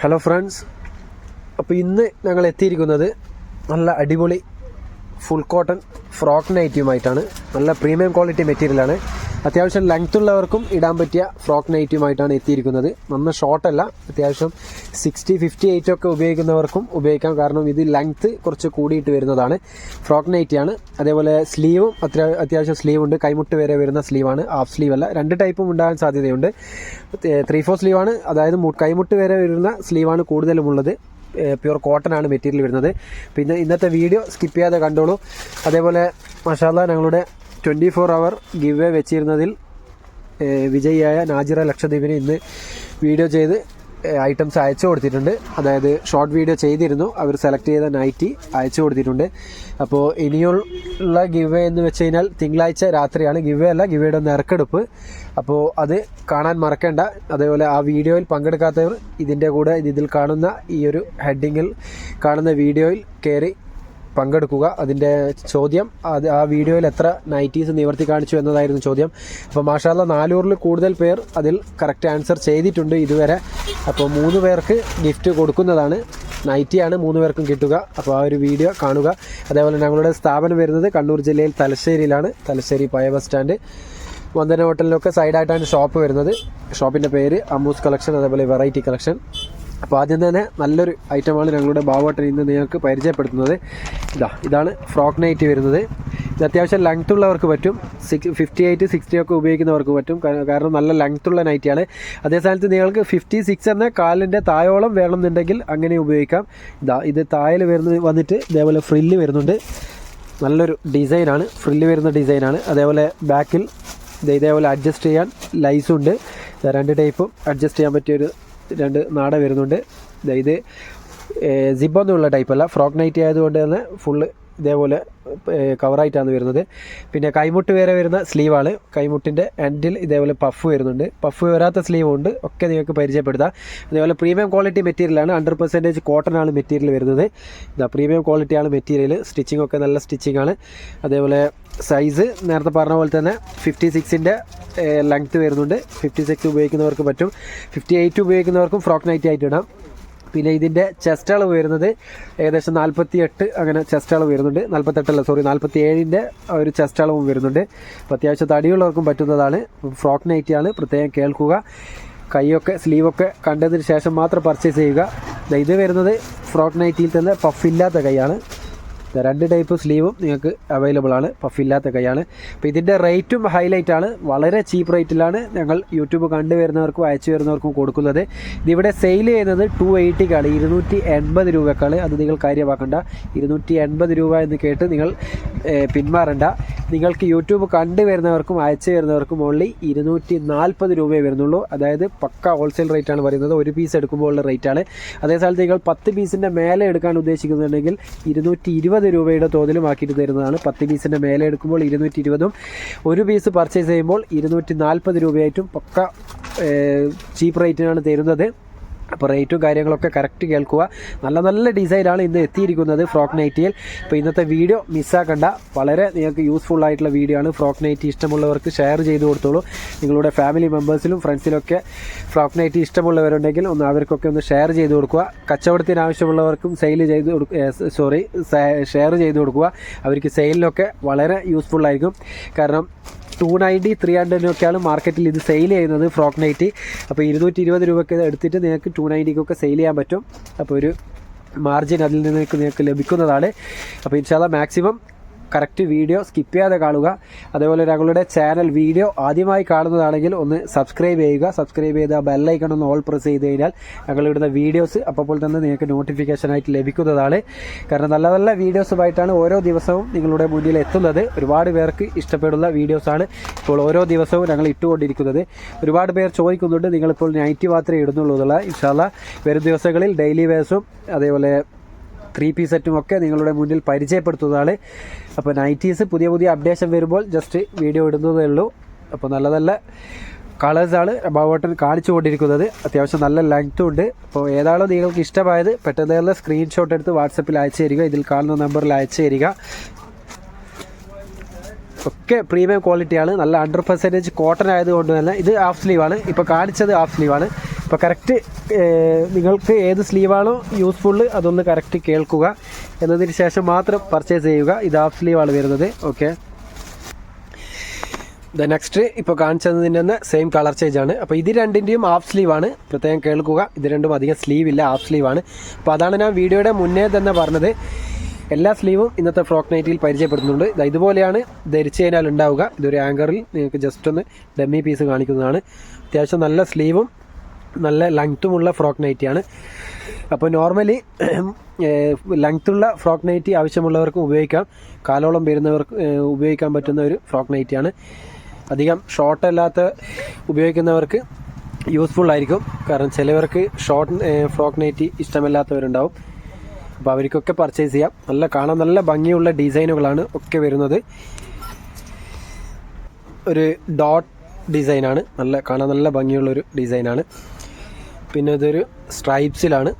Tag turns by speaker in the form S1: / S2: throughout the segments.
S1: Hello friends അപ്പോൾ ഇന്ന് ഞങ്ങൾ എത്തിയിരിക്കുന്നത് നല്ല അടിപൊളി ഫുൾ കോട്ടൺ ഫ്രോക്ക് നൈറ്റിയുമായിട്ടാണ് നല്ല പ്രീമിയം ക്വാളിറ്റി മെറ്റീരിയലാണ് അത്യാവശ്യം ലെങ്ത് ഉള്ളവർക്കും ഇടാൻ പറ്റിയ ഫ്രോക്ക് നൈറ്റിയുമായിട്ടാണ് എത്തിയിരിക്കുന്നത്. നന്ന ഷോർട്ടല്ല അത്യാവശ്യം സിക്സ്റ്റി ഫിഫ്റ്റി എയ്റ്റ് ഒക്കെ ഉപയോഗിക്കുന്നവർക്കും ഉപയോഗിക്കാം. കാരണം ഇത് ലെങ്ത് കുറച്ച് കൂടിയിട്ട് വരുന്നതാണ്. ഫ്രോക്ക് നൈറ്റിയാണ് അതേപോലെ സ്ലീവും അത്യാ അത്യാവശ്യം സ്ലീവ് ഉണ്ട്. കൈമുട്ട് വരെ വരുന്ന സ്ലീവാണ് ഹാഫ് സ്ലീവ് അല്ല. രണ്ട് ടൈപ്പും ഉണ്ടാകാൻ സാധ്യതയുണ്ട്. ത്രീ ഫോർ സ്ലീവാണ് അതായത് കൈമുട്ട് വരെ വരുന്ന സ്ലീവാണ് കൂടുതലും ഉള്ളത്. പ്യുവർ കോട്ടൺ ആണ് മെറ്റീരിയൽ വരുന്നത്. പിന്നെ ഇന്നത്തെ വീഡിയോ സ്കിപ്പ് ചെയ്യാതെ കണ്ടോളൂ. അതേപോലെ മഷാല ഞങ്ങളുടെ ട്വന്റി ഫോർ അവർ ഗിവ് വെച്ചിരുന്നതിൽ ഏഹ് വിജയിയായ നാജിറ ലക്ഷദ്വീപിന് ഇന്ന് വീഡിയോ ചെയ്ത് ഐറ്റംസ് അയച്ചു കൊടുത്തിട്ടുണ്ട്. അതായത് ഷോർട്ട് വീഡിയോ ചെയ്തിരുന്നു. അവർ സെലക്ട് ചെയ്ത നൈറ്റി അയച്ചു കൊടുത്തിട്ടുണ്ട്. അപ്പോൾ ഇനിയുള്ള ഗിവ് എന്ന് വെച്ച് കഴിഞ്ഞാൽ തിങ്കളാഴ്ച രാത്രിയാണ്. ഗിവ് അല്ല ഗിവയുടെ നറുക്കെടുപ്പ്. അപ്പോൾ അത് കാണാൻ മറക്കേണ്ട. അതേപോലെ ആ വീഡിയോയിൽ പങ്കെടുക്കാത്തവർ ഇതിന്റെ കൂടെ ഇതിൽ കാണുന്ന ഈ ഒരു ഹെഡിങ്ങിൽ കാണുന്ന വീഡിയോയിൽ കയറി പങ്കെടുക്കുക. അതിന്റെ ചോദ്യം അത് ആ വീഡിയോയിൽ എത്ര നൈറ്റീസ് നിവർത്തി കാണിച്ചു എന്നതായിരുന്നു ചോദ്യം. അപ്പോൾ മാഷാല്ല നാനൂറിൽ കൂടുതൽ പേർ അതിൽ കറക്റ്റ് ആൻസർ ചെയ്തിട്ടുണ്ട് ഇതുവരെ. അപ്പോൾ മൂന്ന് പേർക്ക് ഗിഫ്റ്റ് കൊടുക്കുന്നതാണ്. നൈറ്റിയാണ് മൂന്ന് പേർക്കും കിട്ടുക. അപ്പോൾ ആ ഒരു വീഡിയോ കാണുക. അതേപോലെ ഞങ്ങളുടെ സ്ഥാപനം വരുന്നത് കണ്ണൂർ ജില്ലയിൽ തലശ്ശേരിയിലാണ്. തലശ്ശേരി പഴയ ബസ് സ്റ്റാൻഡ്. വന്ദന ഹോട്ടലിലൊക്കെ സൈഡായിട്ടാണ് ഷോപ്പ് വരുന്നത്. ഷോപ്പിന്റെ പേര് അമ്മൂസ് കളക്ഷൻ അതേപോലെ വെറൈറ്റി കളക്ഷൻ അപ്പോൾ ആദ്യം തന്നെ നല്ലൊരു ഐറ്റമാണ് ഞങ്ങളുടെ ബാവോട്ടൻ ഇന്ന് നിങ്ങൾക്ക് പരിചയപ്പെടുത്തുന്നത്. ഇതാ ഇതാണ് ഫ്രോക്ക് നൈറ്റ് വരുന്നത്. ഇത് അത്യാവശ്യം ലെങ്ത് ഉള്ളവർക്ക് പറ്റും. സിക്സ് ഫിഫ്റ്റി എയ്റ്റ് സിക്സ്റ്റി ഒക്കെ ഉപയോഗിക്കുന്നവർക്ക് പറ്റും. കാരണം നല്ല ലെങ്ത് ഉള്ള നൈറ്റിയാണ്. അതേ സ്ഥാനത്ത് നിങ്ങൾക്ക് ഫിഫ്റ്റി സിക്സ് എന്ന കാലിന്റെ തായോളം വേണമെന്നുണ്ടെങ്കിൽ അങ്ങനെ ഉപയോഗിക്കാം. ഇതാ ഇത് തായൽ വരുന്നത് വന്നിട്ട് ഇതേപോലെ ഫ്രില്ല് വരുന്നുണ്ട്. നല്ലൊരു ഡിസൈനാണ്. ഫ്രില്ല് വരുന്ന ഡിസൈനാണ്. അതേപോലെ ബാക്കിൽ ഇത് ഇതേപോലെ അഡ്ജസ്റ്റ് ചെയ്യാൻ ലൈസുണ്ട്. രണ്ട് ടൈപ്പും അഡ്ജസ്റ്റ് ചെയ്യാൻ പറ്റിയൊരു രണ്ട് നാട വരുന്നുണ്ട്. ഇത് ടൈപ്പ് ടൈപ്പല്ല ഫ്രോക്ക് നൈറ്റ് ആയതുകൊണ്ട് തന്നെ ഫുള്ള് ഇതേപോലെ കവറായിട്ടാണ് വരുന്നത്. പിന്നെ കൈമുട്ട് വരെ വരുന്ന സ്ലീവാണ് കൈമുട്ടിന്റെ എൻഡിൽ ഇതേപോലെ പഫ് വരുന്നുണ്ട്. പഫ് വരാത്ത സ്ലീവും ഉണ്ട്. ഒക്കെ നിങ്ങൾക്ക് പരിചയപ്പെടുത്താം. ഇതേപോലെ പ്രീമിയം ക്വാളിറ്റി മെറ്റീരിയലാണ് ഹൺഡ്രഡ് പെർസെന്റേജ് കോട്ടൺ ആണ് മെറ്റീരിയൽ വരുന്നത്. ഇതാ പ്രീമിയം ക്വാളിറ്റിയാണ് മെറ്റീരിയൽ സ്റ്റിച്ചിങ് ഒക്കെ നല്ല സ്റ്റിച്ചിങ് ആണ്. അതേപോലെ സൈസ് നേരത്തെ പറഞ്ഞ പോലെ തന്നെ ഫിഫ്റ്റി സിക്സിന്റെ ലെങ്ത്ത് വരുന്നുണ്ട്. ഫിഫ്റ്റി സിക്സ് ഉപയോഗിക്കുന്നവർക്ക് പറ്റും. ഫിഫ്റ്റി എയ്റ്റ് ഉപയോഗിക്കുന്നവർക്കും ഫ്രോക്ക് നൈറ്റി ആയിട്ട് ഇടാം. പിന്നെ ഇതിന്റെ ചെസ്റ്റ് അളവ് വരുന്നത് ഏകദേശം നാൽപ്പത്തി എട്ട് അങ്ങനെ ചെസ്റ്റ് അളവ് വരുന്നുണ്ട്. നാൽപ്പത്തെട്ടല്ല സോറി നാൽപ്പത്തി ഏഴിന്റെ ഒരു ചെസ്റ്റ് അളവും വരുന്നുണ്ട്. അപ്പോൾ അത്യാവശ്യം തടിയുള്ളവർക്കും പറ്റുന്നതാണ്. ഫ്രോക്ക് നൈറ്റിയാണ് പ്രത്യേകം കേൾക്കുക. കൈയൊക്കെ സ്ലീവൊക്കെ കണ്ടതിന് ശേഷം മാത്രം പർച്ചേസ് ചെയ്യുക. ഇത് വരുന്നത് ഫ്രോക്ക് നൈറ്റിയിൽ തന്നെ പഫില്ലാത്ത കൈയാണ്. രണ്ട് ടൈപ്പ് സ്ലീവും നിങ്ങൾക്ക് അവൈലബിൾ ആണ്. പഫില്ലാത്ത കൈയാണ്. അപ്പോൾ ഇതിന്റെ റേറ്റും ഹൈലൈറ്റ് ആണ്. വളരെ ചീപ്പ് റേറ്റിലാണ് ഞങ്ങൾ യൂട്യൂബ് കണ്ടുവരുന്നവർക്കും അയച്ചു വരുന്നവർക്കും കൊടുക്കുന്നത്. ഇതിവിടെ സെയിൽ ചെയ്യുന്നത് ടു എയ്റ്റിക്കാണ് ഇരുന്നൂറ്റി എൺപത് രൂപക്കാണ്. അത് നിങ്ങൾ കാര്യമാക്കണ്ട. ഇരുന്നൂറ്റി എൺപത് രൂപ എന്ന് കേട്ട് നിങ്ങൾ പിന്മാറണ്ട. നിങ്ങൾക്ക് യൂട്യൂബ് കണ്ടുവരുന്നവർക്കും അയച്ചു വരുന്നവർക്കും ഓൺലി ഇരുന്നൂറ്റി നാൽപ്പത് രൂപയെ വരുന്നുള്ളൂ. അതായത് പക്ക ഹോൾസെയിൽ റേറ്റ് ആണ് പറയുന്നത്. ഒരു പീസ് എടുക്കുമ്പോൾ ഉള്ള റേറ്റ് ആണ്. അതേ സ്ഥലത്ത് നിങ്ങൾ പത്ത് പീസിന്റെ മേലെ എടുക്കാൻ ഉദ്ദേശിക്കുന്നുണ്ടെങ്കിൽ ഇരുന്നൂറ്റി ഇരുപത് രൂപയുടെ തോതിലും ആക്കിയിട്ട് തരുന്നതാണ്. പത്ത് പീസിന്റെ മേലെ എടുക്കുമ്പോൾ ഇരുന്നൂറ്റി ഇരുപതും ഒരു പീസ് പർച്ചേസ് ചെയ്യുമ്പോൾ ഇരുന്നൂറ്റി നാൽപ്പത് രൂപയായിട്ടും പക്ക ചീപ്പ് റേറ്റിനാണ് തരുന്നത്. അപ്പോൾ റേറ്റും കാര്യങ്ങളൊക്കെ കറക്റ്റ് കേൾക്കുക. നല്ല നല്ല ഡിസൈനാണ് ഇന്ന് എത്തിയിരിക്കുന്നത് ഫ്രോക്ക് നൈറ്റിയിൽ അപ്പോൾ ഇന്നത്തെ വീഡിയോ മിസ്സാക്കണ്ട വളരെ നിങ്ങൾക്ക് യൂസ്ഫുൾ ആയിട്ടുള്ള വീഡിയോ ആണ്. ഫ്രോക്ക് നൈറ്റി ഇഷ്ടമുള്ളവർക്ക് ഷെയർ ചെയ്ത് കൊടുത്തോളൂ. നിങ്ങളുടെ ഫാമിലി മെമ്പേഴ്സിലും ഫ്രണ്ട്സിലൊക്കെ ഫ്രോക്ക് നൈറ്റി ഇഷ്ടമുള്ളവരുണ്ടെങ്കിൽ ഒന്ന് അവർക്കൊക്കെ ഒന്ന് ഷെയർ ചെയ്ത് കൊടുക്കുക. കച്ചവടത്തിന് ആവശ്യമുള്ളവർക്കും സെയിൽ ചെയ്ത് കൊടുക്കുക സോറി ഷെയർ ചെയ്ത് കൊടുക്കുക. അവർക്ക് സെയിലിനൊക്കെ വളരെ യൂസ്ഫുൾ ആയിരിക്കും. കാരണം ടു നയന്റി ത്രീ ഹൺഡ്രഡിനൊക്കെയാണ് മാർക്കറ്റിൽ ഇത് സെയിൽ ചെയ്യുന്നത് ഫ്രോക്ക് നൈറ്റ് അപ്പോൾ ഇരുന്നൂറ്റി ഇരുപത് രൂപയ്ക്ക് എടുത്തിട്ട് നിങ്ങൾക്ക് ടു നയന്റിക്കൊക്കെ സെയിൽ ചെയ്യാൻ പറ്റും. അപ്പോൾ ഒരു മാർജിൻ അതിൽ നിന്ന് നിങ്ങൾക്ക് ലഭിക്കുന്നതാണ്. അപ്പോൾ ഇൻഷാല്ല മാക്സിമം കറക്റ്റ് വീഡിയോ സ്കിപ്പ് ചെയ്യാതെ കാണുക. അതേപോലെ ഞങ്ങളുടെ ചാനൽ വീഡിയോ ആദ്യമായി കാണുന്നതാണെങ്കിൽ ഒന്ന് സബ്സ്ക്രൈബ് ചെയ്യുക. സബ്സ്ക്രൈബ് ചെയ്ത് ആ ബെല്ലൈക്കൺ ഒന്ന് ഓൾ പ്രസ് ചെയ്ത് കഴിഞ്ഞാൽ ഞങ്ങളിടുന്ന വീഡിയോസ് അപ്പോൾ തന്നെ നിങ്ങൾക്ക് നോട്ടിഫിക്കേഷനായിട്ട് ലഭിക്കുന്നതാണ്. കാരണം നല്ല നല്ല വീഡിയോസുമായിട്ടാണ് ഓരോ ദിവസവും നിങ്ങളുടെ മുന്നിൽ എത്തുന്നത്. ഒരുപാട് പേർക്ക് ഇഷ്ടപ്പെടുന്ന വീഡിയോസാണ് ഇപ്പോൾ ഓരോ ദിവസവും ഞങ്ങൾ ഇട്ടുകൊണ്ടിരിക്കുന്നത്. ഒരുപാട് പേർ ചോദിക്കുന്നുണ്ട് നിങ്ങളിപ്പോൾ നൈറ്റ് മാത്രമേ ഇടുന്നുള്ളൂ എന്നുള്ള. ഇൻഷാല്ല വരും ദിവസങ്ങളിൽ ഡെയിലി വേഴ്സും അതേപോലെ ത്രീ പീസ് സെറ്റും ഒക്കെ നിങ്ങളുടെ മുന്നിൽ പരിചയപ്പെടുത്തുന്നതാണ്. അപ്പോൾ നൈറ്റീസ് പുതിയ പുതിയ അപ്ഡേഷൻ വരുമ്പോൾ ജസ്റ്റ് വീഡിയോ ഇടുന്നതേ ഉള്ളൂ. അപ്പോൾ നല്ല നല്ല കളേഴ്സാണ് ബാബോട്ടൻ കാണിച്ചു കൊണ്ടിരിക്കുന്നത്. അത്യാവശ്യം നല്ല ലെങ്ത്തും ഉണ്ട്. അപ്പോൾ ഏതാണോ നിങ്ങൾക്ക് ഇഷ്ടമായത് പെട്ടെന്ന് തന്നെ സ്ക്രീൻഷോട്ട് എടുത്ത് വാട്സപ്പിൽ അയച്ചു തരിക. ഇതിൽ കാണുന്ന നമ്പറിൽ അയച്ചു തരിക. ഒക്കെ പ്രീമിയം ക്വാളിറ്റിയാണ് നല്ല ഹൺഡ്രഡ് പെർസെന്റേജ് കോട്ടൺ ആയതുകൊണ്ട് തന്നെ ഇത് ഹാഫ് സ്ലീവാണ് ഇപ്പോൾ കാണിച്ചത് ഹാഫ് സ്ലീവാണ് അപ്പോൾ കറക്റ്റ് നിങ്ങൾക്ക് ഏത് സ്ലീവാണോ യൂസ്ഫുള്ള് അതൊന്ന് കറക്റ്റ് കേൾക്കുക. എന്നതിന് ശേഷം മാത്രം പർച്ചേസ് ചെയ്യുക. ഇത് ഹാഫ് സ്ലീവാണ് വരുന്നത്. ഓക്കെ ദ നെക്സ്റ്റ് ഇപ്പോൾ കാണിച്ചതിന്റെ തന്നെ സെയിം കളർ ചേഞ്ച് ആണ്. അപ്പോൾ ഇത് രണ്ടിന്റെയും ഹാഫ് സ്ലീവാണ് പ്രത്യേകം കേൾക്കുക. ഇത് രണ്ടും അധികം സ്ലീവ് ഇല്ല ഹാഫ് സ്ലീവാണ് അപ്പോൾ അതാണ് ഞാൻ വീഡിയോയുടെ മുന്നേ തന്നെ പറഞ്ഞത്. എല്ലാ സ്ലീവും ഇന്നത്തെ ഫ്രോക്ക് നൈറ്റിൽ പരിചയപ്പെടുത്തുന്നുണ്ട്. ഇത് ഇതുപോലെയാണ് ധരിച്ചു കഴിഞ്ഞാൽ ഉണ്ടാവുക. ഇതൊരു ആങ്കറിൽ നിങ്ങൾക്ക് ജസ്റ്റ് ഒന്ന് ഡമ്മി പീസ് കാണിക്കുന്നതാണ്. അത്യാവശ്യം നല്ല സ്ലീവും നല്ല ലെങ്ത്തുമുള്ള ഫ്രോക്ക് നൈറ്റിയാണ് അപ്പോൾ നോർമലി ലെങ്ത്തുള്ള ഫ്രോക്ക് നൈറ്റി ആവശ്യമുള്ളവർക്കും ഉപയോഗിക്കാം. കാലോളം വരുന്നവർക്ക് ഉപയോഗിക്കാൻ പറ്റുന്ന ഒരു ഫ്രോക്ക് നൈറ്റിയാണ് അധികം ഷോർട്ട് അല്ലാത്ത ഉപയോഗിക്കുന്നവർക്ക് യൂസ്ഫുൾ ആയിരിക്കും. കാരണം ചിലവർക്ക് ഷോർട്ട് ഫ്രോക്ക് നൈറ്റി ഇഷ്ടമല്ലാത്തവരുണ്ടാവും. അപ്പോൾ അവർക്കൊക്കെ പർച്ചേസ് ചെയ്യാം. നല്ല കാണാൻ നല്ല ഭംഗിയുള്ള ഡിസൈനുകളാണ് ഒക്കെ വരുന്നത്. ഒരു ഡോട്ട് ഡിസൈനാണ് നല്ല കാണാൻ നല്ല ഭംഗിയുള്ളൊരു ഡിസൈനാണ് പിന്നെ ഇതൊരു സ്ട്രൈപ്സിലാണ്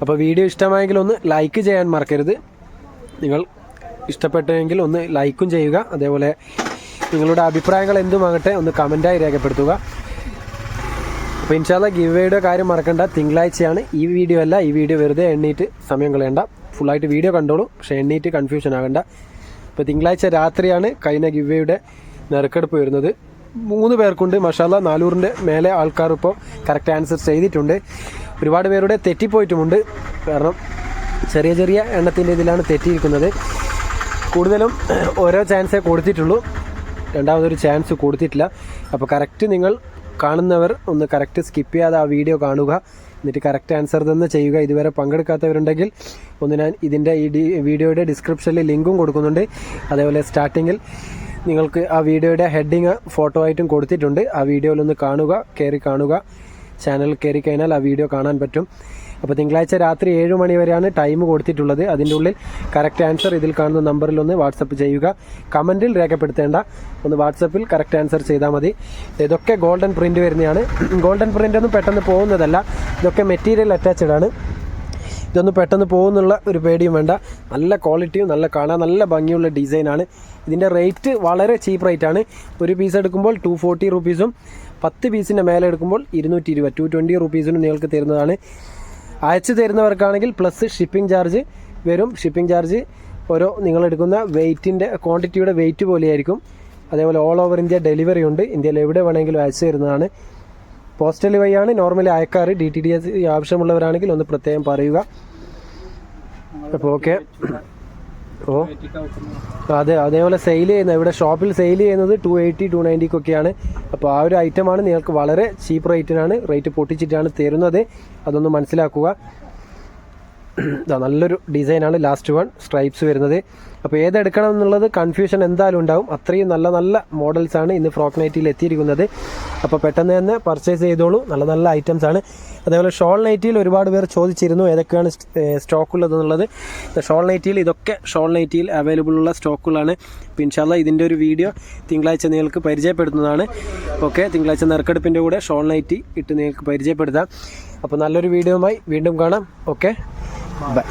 S1: അപ്പോൾ വീഡിയോ ഇഷ്ടമായെങ്കിൽ ഒന്ന് ലൈക്ക് ചെയ്യാൻ മറക്കരുത്. നിങ്ങൾ ഇഷ്ടപ്പെട്ടെങ്കിൽ ഒന്ന് ലൈക്കും ചെയ്യുക. അതേപോലെ നിങ്ങളുടെ അഭിപ്രായങ്ങൾ എന്തുമാകട്ടെ ഒന്ന് കമന്റായി രേഖപ്പെടുത്തുക. അപ്പോൾ ഇൻഷാല്ല ഗിവേയുടെ കാര്യം മറക്കണ്ട. തിങ്കളാഴ്ചയാണ് ഈ വീഡിയോ അല്ല ഈ വീഡിയോ വെറുതെ എണ്ണീറ്റ് സമയം കളയണ്ട. ഫുള്ളായിട്ട് വീഡിയോ കണ്ടോളൂ പക്ഷേ എണ്ണീറ്റ് കൺഫ്യൂഷൻ ആകണ്ട. അപ്പോൾ തിങ്കളാഴ്ച രാത്രിയാണ് കഴിഞ്ഞ ഗിവേയുടെ നറുക്കെടുപ്പ് വരുന്നത്. മൂന്ന് പേർക്കുണ്ട്. മഷാല നാനൂറിന്റെ മേലെ ആൾക്കാർ ഇപ്പോൾ കറക്റ്റ് ആൻസർ ചെയ്തിട്ടുണ്ട്. ഒരുപാട് പേരുടെ തെറ്റിപ്പോയിട്ടുമുണ്ട്. കാരണം ചെറിയ ചെറിയ എണ്ണത്തിന്റെ ഇതിലാണ് തെറ്റിയിരിക്കുന്നത്. കൂടുതലും ഓരോ ചാൻസേ കൊടുത്തിട്ടുള്ളൂ. രണ്ടാമതൊരു ചാൻസ് കൊടുത്തിട്ടില്ല. അപ്പോൾ കറക്റ്റ് നിങ്ങൾ കാണുന്നവർ ഒന്ന് കറക്റ്റ് സ്കിപ്പ് ചെയ്യാതെ ആ വീഡിയോ കാണുക. എന്നിട്ട് കറക്റ്റ് ആൻസർ തന്നെ ചെയ്യുക. ഇതുവരെ പങ്കെടുക്കാത്തവരുണ്ടെങ്കിൽ ഒന്ന് ഞാൻ ഇതിന്റെ ഈ വീഡിയോയുടെ ഡിസ്ക്രിപ്ഷനിൽ ലിങ്കും കൊടുക്കുന്നുണ്ട്. അതേപോലെ സ്റ്റാർട്ടിങ്ങിൽ നിങ്ങൾക്ക് ആ വീഡിയോയുടെ ഹെഡിങ് ഫോട്ടോ ആയിട്ടും കൊടുത്തിട്ടുണ്ട്. ആ വീഡിയോയിലൊന്ന് കാണുക കയറി കാണുക. ചാനൽ കയറി കഴിഞ്ഞാൽ ആ വീഡിയോ കാണാൻ പറ്റും. അപ്പോൾ തിങ്കളാഴ്ച രാത്രി ഏഴ് മണി വരെയാണ് ടൈം കൊടുത്തിട്ടുള്ളത്. അതിന്റെ ഉള്ളിൽ കറക്റ്റ് ആൻസർ ഇതിൽ കാണുന്ന നമ്പറിൽ ഒന്ന് വാട്സപ്പ് ചെയ്യുക. കമന്റിൽ രേഖപ്പെടുത്തേണ്ട. ഒന്ന് വാട്സപ്പിൽ കറക്റ്റ് ആൻസർ ചെയ്താൽ മതി. ഇതൊക്കെ ഗോൾഡൻ പ്രിന്റ് വരുന്നതാണ്. ഗോൾഡൻ പ്രിന്റ് ഒന്നും പെട്ടെന്ന് പോകുന്നതല്ല. ഇതൊക്കെ മെറ്റീരിയൽ അറ്റാച്ച്ഡ് ആണ്. ഇതൊന്നും പെട്ടെന്ന് പോകുന്നുള്ള ഒരു പേടിയും വേണ്ട. നല്ല ക്വാളിറ്റിയും നല്ല കാണാൻ നല്ല ഭംഗിയുള്ള ഡിസൈനാണ് ഇതിന്റെ റേറ്റ് വളരെ ചീപ്പ് റേറ്റ് ആണ്. ഒരു പീസ് എടുക്കുമ്പോൾ ടു ഫോർട്ടി റുപ്പീസും പത്ത് പീസിന്റെ മേലെ എടുക്കുമ്പോൾ ഇരുന്നൂറ്റി ഇരുപത് ടു ട്വന്റി റുപ്പീസിനും നിങ്ങൾക്ക് തരുന്നതാണ്. അയച്ചു തരുന്നവർക്കാണെങ്കിൽ പ്ലസ് ഷിപ്പിംഗ് ചാർജ് വരും. ഷിപ്പിംഗ് ചാർജ് ഓരോ നിങ്ങളെടുക്കുന്ന വെയ്റ്റിന്റെ ക്വാണ്ടിറ്റിയുടെ വെയിറ്റ് പോലെയായിരിക്കും. അതേപോലെ ഓൾ ഓവർ ഇന്ത്യ ഡെലിവറി ഉണ്ട്. ഇന്ത്യയിൽ എവിടെ വേണമെങ്കിലും അയച്ചു തരുന്നതാണ്. പോസ്റ്റൽ വഴിയാണ് നോർമലി അയക്കാറ്. ഡി ടി ഡി എസ് ആവശ്യമുള്ളവരാണെങ്കിൽ ഒന്ന് പ്രത്യേകം പറയുക. അപ്പോൾ ഓക്കെ ഓ. അതെ അതേപോലെ സെയിൽ ചെയ്യുന്ന ഇവിടെ ഷോപ്പിൽ സെയിൽ ചെയ്യുന്നത് ടു എയ്റ്റി ടു നയന്റിക്കൊക്കെയാണ് അപ്പോൾ ആ ഒരു ഐറ്റം ആണ് നിങ്ങൾക്ക് വളരെ ചീപ്പ് റേറ്റിനാണ് റേറ്റ് പൊട്ടിച്ചിട്ടാണ് തരുന്നത്. അതൊന്ന് മനസ്സിലാക്കുക. നല്ലൊരു ഡിസൈനാണ് ലാസ്റ്റ് വൺ സ്ട്രൈപ്സ് വരുന്നത്. അപ്പോൾ ഏതെടുക്കണം എന്നുള്ളത് കൺഫ്യൂഷൻ എന്തായാലും ഉണ്ടാവും. അത്രയും നല്ല നല്ല മോഡൽസാണ് ഇന്ന് ഫ്രോക്ക് നൈറ്റിയിൽ എത്തിയിരിക്കുന്നത്. അപ്പോൾ പെട്ടെന്ന് തന്നെ പർച്ചേസ് ചെയ്തോളൂ. നല്ല നല്ല ഐറ്റംസ് ആണ്. അതേപോലെ ഷോൾ നൈറ്റിയിൽ ഒരുപാട് പേർ ചോദിച്ചിരുന്നു ഏതൊക്കെയാണ് സ്റ്റോക്ക് ഉള്ളതെന്നുള്ളത് ഷോൾ നൈറ്റിയിൽ ഇതൊക്കെ ഷോൾ നൈറ്റിയിൽ അവൈലബിൾ ഉള്ള സ്റ്റോക്കുകളാണ്. പിൻഷാല്ല ഇതിന്റെ ഒരു വീഡിയോ തിങ്കളാഴ്ച നിങ്ങൾക്ക് പരിചയപ്പെടുത്തുന്നതാണ്. ഓക്കെ തിങ്കളാഴ്ച നറുക്കെടുപ്പിന്റെ കൂടെ ഷോൾ നൈറ്റി ഇട്ട് നിങ്ങൾക്ക് പരിചയപ്പെടുത്താം. അപ്പോൾ നല്ലൊരു വീഡിയോയുമായി വീണ്ടും കാണാം. ഓക്കെ? ബൈ